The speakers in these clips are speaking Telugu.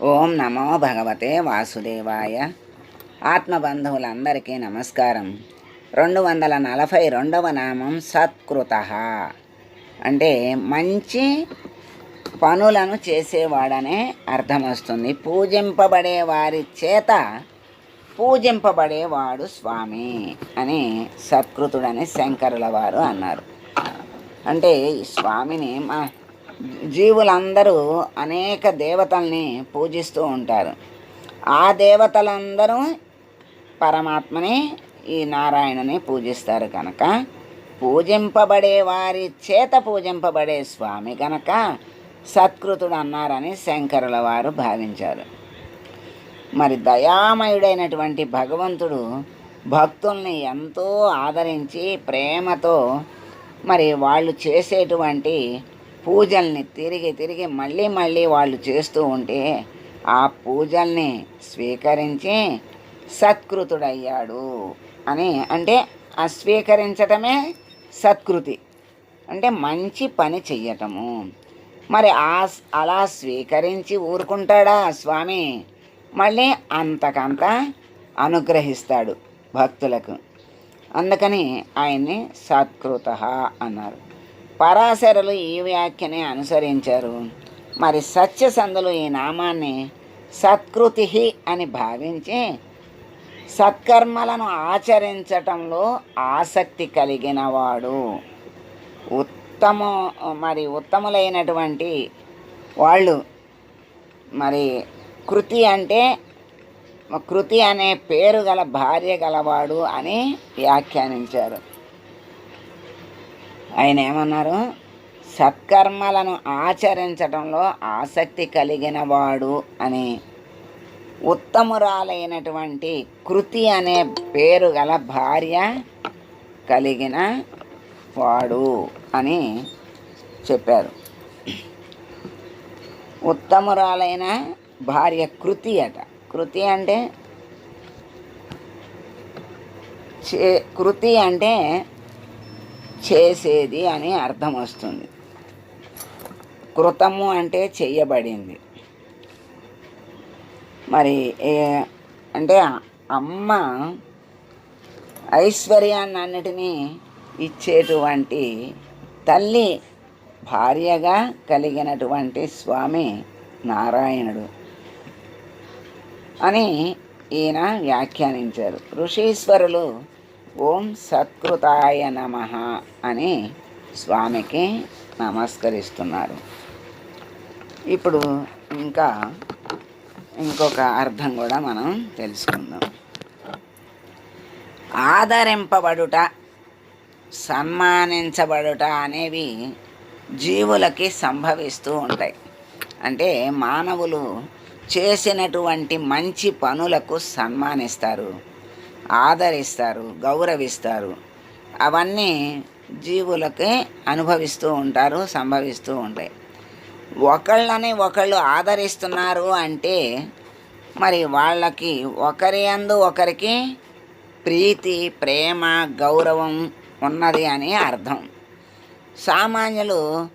ఓం నమో భగవతే వాసుదేవాయ. ఆత్మబంధువులందరికీ నమస్కారం. రెండు వందల నలభై రెండవ నామం సత్కృత. అంటే మంచి పనులను చేసేవాడనే అర్థం వస్తుంది పూజింపబడే వారి చేత పూజింపబడేవాడు స్వామి అని సత్కృతుడని శంకరుల వారు అన్నారు. అంటే ఈ స్వామిని మా జీవులందరూ అనేక దేవతల్ని పూజిస్తూ ఉంటారు. ఆ దేవతలందరూ పరమాత్మని ఈ నారాయణని పూజిస్తారు కనుక. పూజింపబడే వారి చేత పూజింపబడే స్వామి కనుక సత్కృతుడు అన్నారని శంకరుల వారు భావించారు. మరి దయామయుడైనటువంటి భగవంతుడు భక్తుల్ని ఎంతో ఆదరించి ప్రేమతో మరి వాళ్ళు చేసేటువంటి పూజల్ని తిరిగి తిరిగి మళ్ళీ మళ్ళీ వాళ్ళు చేస్తూ ఉంటే ఆ పూజల్ని స్వీకరించి సత్కృతుడయ్యాడు అని అంటే ఆ స్వీకరించటమే సత్కృతి. అంటే మంచి పని చెయ్యటము. మరి ఆ అలా స్వీకరించి ఊరుకుంటాడా స్వామి? మళ్ళీ అంతకంత అనుగ్రహిస్తాడు భక్తులకు. అందుకని ఆయన్ని సత్కృత అన్నారు. పరాశరులు ఈ వ్యాఖ్యని అనుసరించారు. మరి సత్యసంధులు ఈ నామాన్ని సత్కృతి అని భావించి సత్కర్మలను ఆచరించటంలో ఆసక్తి కలిగిన వాడు ఉత్తమ మరి ఉత్తములైనటువంటి వాళ్ళు. మరి కృతి అంటే కృతి అనే పేరు గల భార్య గలవాడు అని వ్యాఖ్యానించారు. ఆయన ఏమన్నారు? సత్కర్మలను ఆచరించడంలో ఆసక్తి కలిగిన వాడు అని. ఉత్తమురాలైనటువంటి కృతి అనే పేరు గల భార్య కలిగిన వాడు అని చెప్పారు. ఉత్తమురాలైన భార్య కృతి అట. కృతి అంటే చే కృతి అంటే చేసేది అని అర్థం వస్తుంది. కృతము అంటే చేయబడింది మరి ఏ- అంటే అమ్మ ఐశ్వర్యాన్ని అన్నిటినీ ఇచ్చేటువంటి తల్లి భార్యగా కలిగినటువంటి స్వామి నారాయణుడు అని ఈయన వ్యాఖ్యానించారు. ఋషీశ్వరులు ఓం సత్కృతాయ నమ అని స్వామికి నమస్కరిస్తున్నారు. ఇప్పుడు ఇంకా ఇంకొక అర్థం కూడా మనం తెలుసుకుందాం. ఆదరింపబడుట సన్మానించబడుట అనేవి జీవులకి సంభవిస్తూ ఉంటాయి. అంటే మానవులు చేసినటువంటి మంచి పనులకు సన్మానిస్తారు. ఆదరిస్తారు గౌరవిస్తారు. అవన్నీ జీవులకి అనుభవిస్తూ ఉంటారు సంభవిస్తూ ఉంటాయి. ఒకళ్ళని ఒకళ్ళు ఆదరిస్తున్నారు అంటే మరి వాళ్ళకి ఒకరి అందు ఒకరికి ప్రీతి ప్రేమ గౌరవం ఉన్నది అని అర్థం. సామాన్యులు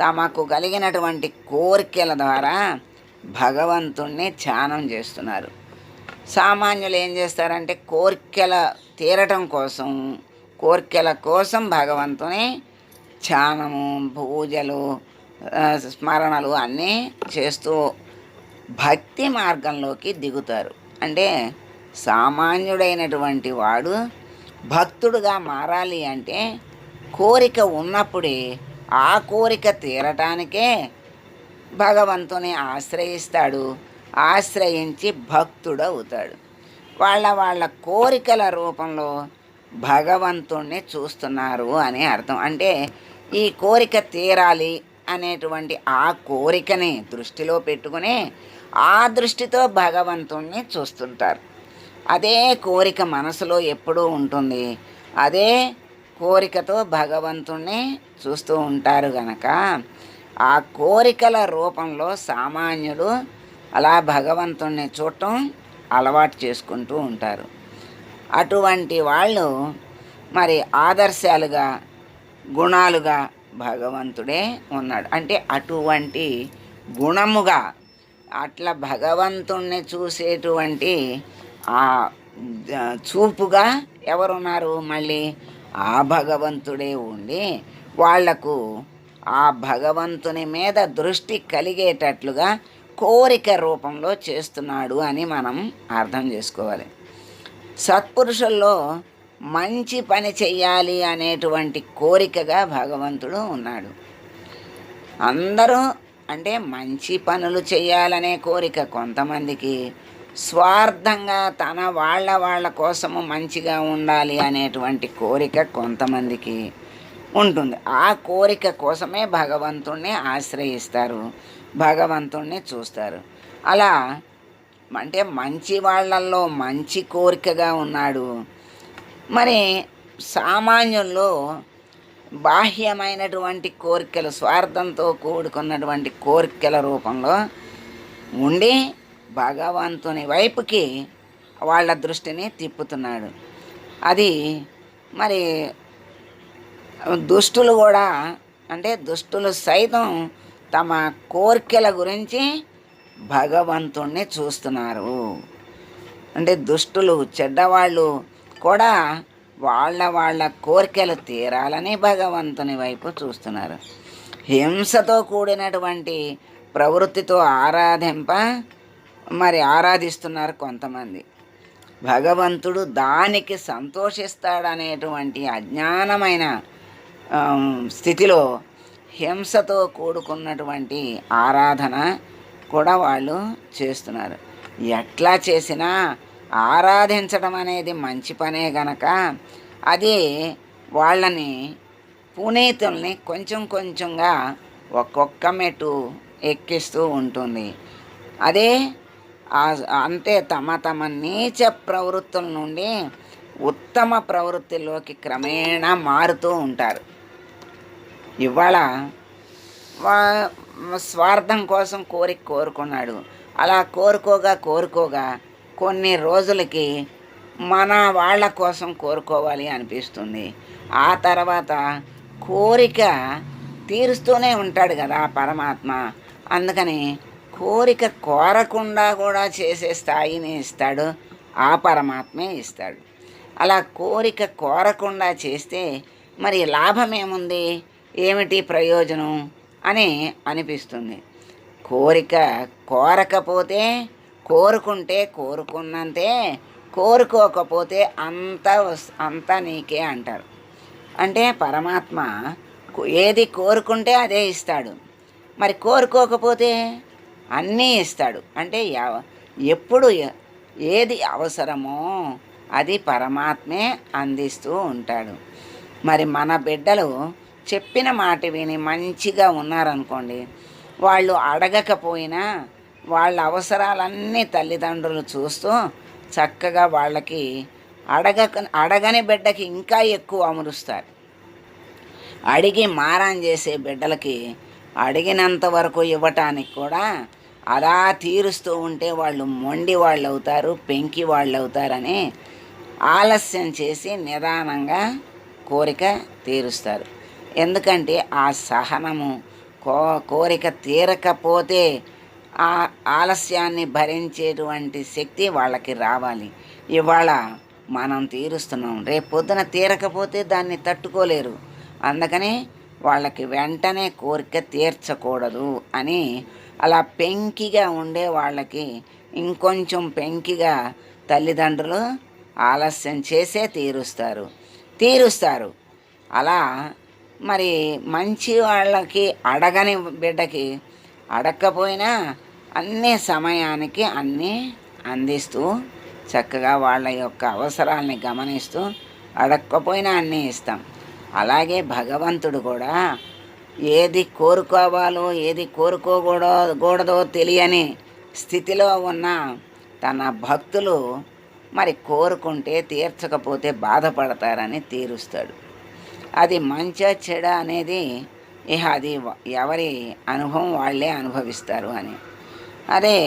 తమకు కలిగినటువంటి కోరికల ద్వారా భగవంతుణ్ణి ధ్యానం చేస్తున్నారు. సామాన్యులు ఏం చేస్తారంటే కోరికల తీరటం కోసం కోరికల కోసం భగవంతుని ధ్యానము పూజలు స్మరణలు అన్నీ చేస్తూ భక్తి మార్గంలోకి దిగుతారు. అంటే సామాన్యుడైనటువంటి వాడు భక్తుడుగా మారాలి అంటే కోరిక ఉన్నప్పుడే ఆ కోరిక తీరటానికే భగవంతుని ఆశ్రయిస్తాడు. ఆశ్రయించి భక్తుడు అవుతాడు వాళ్ళ వాళ్ళ కోరికల రూపంలో భగవంతుణ్ణి చూస్తున్నారు అని అర్థం. అంటే ఈ కోరిక తీరాలి అనేటువంటి ఆ కోరికని దృష్టిలో పెట్టుకుని ఆ దృష్టితో భగవంతుణ్ణి చూస్తుంటారు. అదే కోరిక మనసులో ఎప్పుడూ ఉంటుంది. అదే కోరికతో భగవంతుణ్ణి చూస్తూ ఉంటారు గనక ఆ కోరికల రూపంలో సామాన్యుడు అలా భగవంతుణ్ణి చూడటం అలవాటు చేసుకుంటూ ఉంటారు. అటువంటి వాళ్ళు మరి ఆదర్శాలుగా గుణాలుగా భగవంతుడే ఉన్నాడు. అంటే అటువంటి గుణముగా అట్లా భగవంతుణ్ణి చూసేటువంటి ఆ చూపుగా ఎవరున్నారు? మళ్ళీ ఆ భగవంతుడే ఉండి వాళ్ళకు ఆ భగవంతుని మీద దృష్టి కలిగేటట్లుగా కోరిక రూపంలో చేస్తున్నాడు అని మనం అర్థం చేసుకోవాలి. సత్పురుషుల్లో మంచి పని చెయ్యాలి అనేటువంటి కోరికగా భగవంతుడు ఉన్నాడు. అందరూ అంటే మంచి పనులు చేయాలనే కోరిక కొంతమందికి స్వార్థంగా తన వాళ్ళ వాళ్ళ కోసము మంచిగా ఉండాలి అనేటువంటి కోరిక కొంతమందికి ఉంటుంది. ఆ కోరిక కోసమే భగవంతుణ్ణి ఆశ్రయిస్తారు. భగవంతుణ్ణి చూస్తారు. అలా అంటే మంచి వాళ్ళల్లో మంచి కోరికగా ఉన్నాడు. మరి సామాన్యుల్లో బాహ్యమైనటువంటి కోరికలు స్వార్థంతో కూడుకున్నటువంటి కోరికల రూపంలో ఉండి భగవంతుని వైపుకి వాళ్ళ దృష్టిని తిప్పుతున్నాడు. అది మరి దుష్టులు కూడా అంటే దుష్టులు సైతం తమ కోరికల గురించి భగవంతుణ్ణి చూస్తున్నారు. అంటే దుష్టులు చెడ్డవాళ్ళు కూడా వాళ్ళ వాళ్ళ కోరికలు తీరాలని భగవంతుని వైపు చూస్తున్నారు. హింసతో కూడినటువంటి ప్రవృత్తితో ఆరాధింప మరి ఆరాధిస్తున్నారు కొంతమంది. భగవంతుడు దానికి సంతోషిస్తాడనేటువంటి అజ్ఞానమైన స్థితిలో హింసతో కూడుకున్నటువంటి ఆరాధన కూడా వాళ్ళు చేస్తున్నారు. ఎట్లా చేసినా ఆరాధించడం అనేది మంచి పనే గనక అది వాళ్ళని పునీతుల్ని కొంచెం కొంచెంగా ఒక్కొక్క మెట్టు ఎక్కిస్తూ ఉంటుంది. అదే అంతే తమ తమ నీచ ప్రవృత్తుల నుండి ఉత్తమ ప్రవృత్తిలోకి క్రమేణా మారుతూ ఉంటారు. ఇవాళ స్వార్థం కోసం కోరిక కోరుకున్నాడు. అలా కోరుకోగా కోరుకోగా కొన్ని రోజులకి మన వాళ్ళ కోసం కోరుకోవాలి అనిపిస్తుంది. ఆ తర్వాత కోరిక తీరుస్తూనే ఉంటాడు కదా ఆ పరమాత్మ. అందుకని కోరిక కోరకుండా కూడా చేసే స్థాయిని ఇస్తాడు ఆ పరమాత్మే ఇస్తాడు. అలా కోరిక కోరకుండా చేస్తే మరి లాభం ఏముంది? ఏమిటి ప్రయోజనం? అని అనిపిస్తుంది. కోరిక కోరకపోతే కోరుకుంటే కోరుకున్నంతే కోరుకోకపోతే అంత అంత అంతా నీకే అంటారు. అంటే పరమాత్మ ఏది కోరుకుంటే అదే ఇస్తాడు. మరి కోరుకోకపోతే అన్నీ ఇస్తాడు. అంటే ఎవ- ఎప్పుడు ఏది అవసరమో అది పరమాత్మే అందిస్తూ ఉంటాడు. మరి మన బిడ్డలు చెప్పిన మాట విని మంచిగా ఉన్నారనుకోండి వాళ్ళు అడగకపోయినా వాళ్ళ అవసరాలన్నీ తల్లిదండ్రులు చూస్తూ చక్కగా వాళ్ళకి అడగక అడగని బిడ్డకి ఇంకా ఎక్కువ అమరుస్తారు. అడిగి మారం చేసే బిడ్డలకి అడిగినంత వరకు ఇవ్వటానికి కూడా అలా తీరుస్తూ ఉంటే వాళ్ళు మొండి వాళ్ళు అవుతారు పెంకి వాళ్ళు అవుతారని ఆలస్యం చేసి నిదానంగా కోరిక తీరుస్తారు. ఎందుకంటే ఆ సహనము కో కోరిక తీరకపోతే ఆ ఆలస్యాన్ని భరించేటువంటి శక్తి వాళ్ళకి రావాలి. ఇవాళ మనం తీరుస్తున్నాం. రేపు పొద్దున తీరకపోతే దాన్ని తట్టుకోలేరు. అందుకని వాళ్ళకి వెంటనే కోరిక తీర్చకూడదు అని అలా పెంకిగా ఉండే వాళ్ళకి ఇంకొంచెం పెంకిగా తల్లిదండ్రులు ఆలస్యం చేసే తీరుస్తారు. తీరుస్తారు. అలా మరి మంచి వాళ్ళకి అడగని బిడ్డకి అడగకపోయినా అన్ని సమయానికి అన్నీ అందిస్తూ చక్కగా వాళ్ళ యొక్క అవసరాల్ని గమనిస్తూ అడగకపోయినా అన్నీ ఇస్తాం. అలాగే భగవంతుడు కూడా ఏది కోరుకోవాలో ఏది కోరుకోకూడదో తెలియని స్థితిలో ఉన్న తన భక్తులు మరి కోరుకుంటే తీర్చకపోతే బాధపడతారని తీరుస్తాడు. అది మంచి చెడ అనేది ఇహ అది ఎవరి అనుభవం వాళ్ళే అనుభవిస్తారు అని. అదే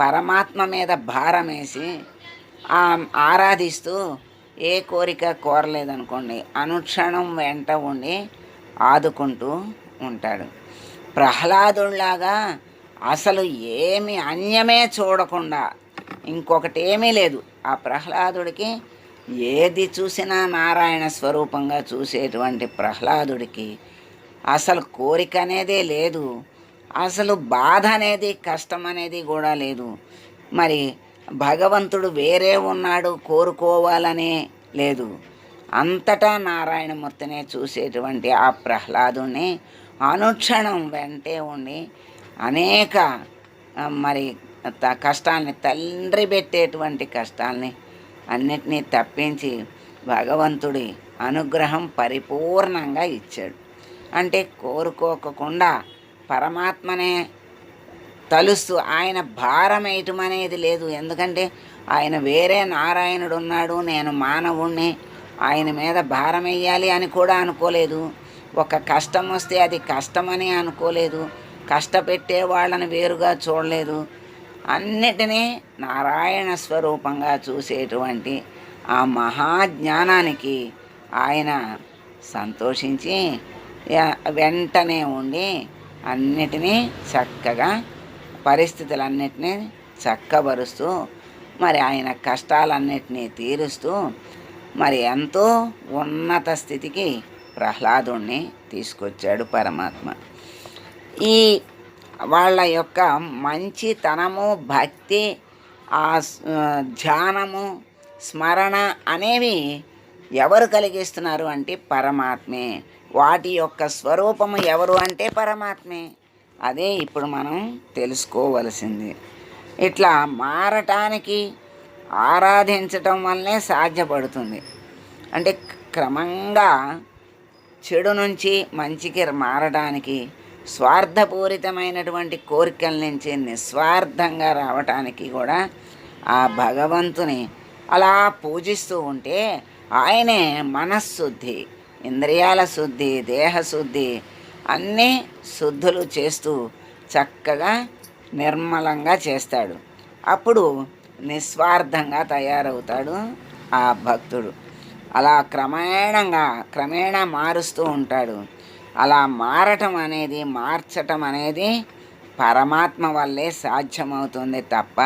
పరమాత్మ మీద భారం వేసి ఆరాధిస్తూ ఏ కోరిక కోరలేదనుకోండి అనుక్షణం వెంట ఉండి ఆదుకుంటూ ఉంటాడు. ప్రహ్లాదుల్లాగా అసలు ఏమి అన్యమే చూడకుండా ఇంకొకటి ఏమీ లేదు. ఆ ప్రహ్లాదుడికి ఏది చూసినా నారాయణ స్వరూపంగా చూసేటువంటి ప్రహ్లాదుడికి అసలు కోరిక అనేదే లేదు. అసలు బాధ అనేది కష్టం అనేది కూడా లేదు. మరి భగవంతుడు వేరే ఉన్నాడు కోరుకోవాలనే లేదు. అంతటా నారాయణమూర్తినే చూసేటువంటి ఆ ప్రహ్లాదుని అనుక్షణం వెంటే ఉండి అనేక మరి కష్టాలని కష్టాల్ని తండ్రి పెట్టేటువంటి కష్టాల్ని అన్నిటినీ తప్పించి భగవంతుడి అనుగ్రహం పరిపూర్ణంగా ఇచ్చాడు. అంటే కోరుకోకుండా పరమాత్మనే తలుస్తూ ఆయన భారం వేయటం అనేది లేదు. ఎందుకంటే ఆయన వేరే నారాయణుడు ఉన్నాడు నేను మానవుణ్ణి ఆయన మీద భారం వేయాలి అని కూడా అనుకోలేదు. ఒక కష్టం వస్తే అది కష్టమని అనుకోలేదు. కష్టపెట్టే వాళ్ళని వేరుగా చూడలేదు. అన్నిటినీ నారాయణ స్వరూపంగా చూసేటువంటి ఆ మహాజ్ఞానానికి ఆయన సంతోషించి వెంటనే ఉండి అన్నిటినీ చక్కగా పరిస్థితులన్నిటినీ చక్కబరుస్తూ మరి ఆయన కష్టాలన్నిటినీ తీరుస్తూ మరి ఎంతో ఉన్నత స్థితికి ప్రహ్లాదుణ్ణి తీసుకొచ్చాడు పరమాత్మ. ఈ వాళ్ళ యొక్క మంచితనము భక్తి ఆ స్- ధ్యానము స్మరణ అనేవి ఎవరు కలిగిస్తున్నారు అంటే పరమాత్మే. వాటి యొక్క స్వరూపము ఎవరు అంటే పరమాత్మే. అదే ఇప్పుడు మనం తెలుసుకోవలసింది. ఇట్లా మారటానికి ఆరాధించటం వల్లనే సాధ్యపడుతుంది. అంటే క్రమంగా చెడు నుంచి మంచికి మారడానికి స్వార్థపూరితమైనటువంటి కోరికల నుంచి నిస్వార్థంగా రావటానికి కూడా ఆ భగవంతుని అలా పూజిస్తూ ఉంటే ఆయనే మనశ్శుద్ధి ఇంద్రియాల శుద్ధి దేహశుద్ధి అన్నీ శుద్ధులు చేస్తూ చక్కగా నిర్మలంగా చేస్తాడు. అప్పుడు నిస్వార్థంగా తయారవుతాడు ఆ భక్తుడు. అలా క్రమేణంగా క్రమేణా మారుస్తూ ఉంటాడు. అలా మారటం అనేది మార్చటం అనేది పరమాత్మ వల్లే సాధ్యమవుతుంది తప్ప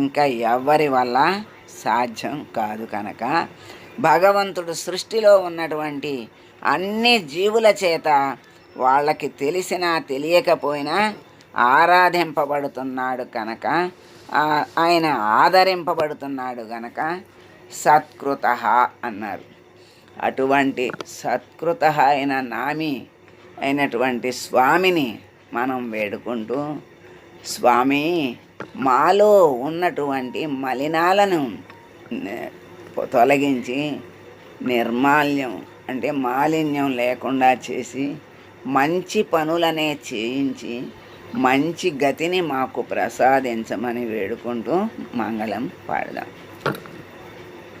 ఇంకా ఎవరి వల్ల సాధ్యం కాదు కనుక. భగవంతుడు సృష్టిలో ఉన్నటువంటి అన్ని జీవుల చేత వాళ్ళకి తెలిసినా తెలియకపోయినా ఆరాధింపబడుతున్నాడు కనుక ఆయన ఆదరింపబడుతున్నాడు గనక సత్కృత అన్నారు. అటువంటి సత్కృత అయిన నామి అయినటువంటి స్వామిని మనం వేడుకుంటూ స్వామి మాలో ఉన్నటువంటి మలినాలను తొలగించి నిర్మాల్యం అంటే మాలిన్యం లేకుండా చేసి మంచి పనులనే చేయించి మంచి గతిని మాకు ప్రసాదించమని వేడుకుంటూ మంగళం పాడదాం.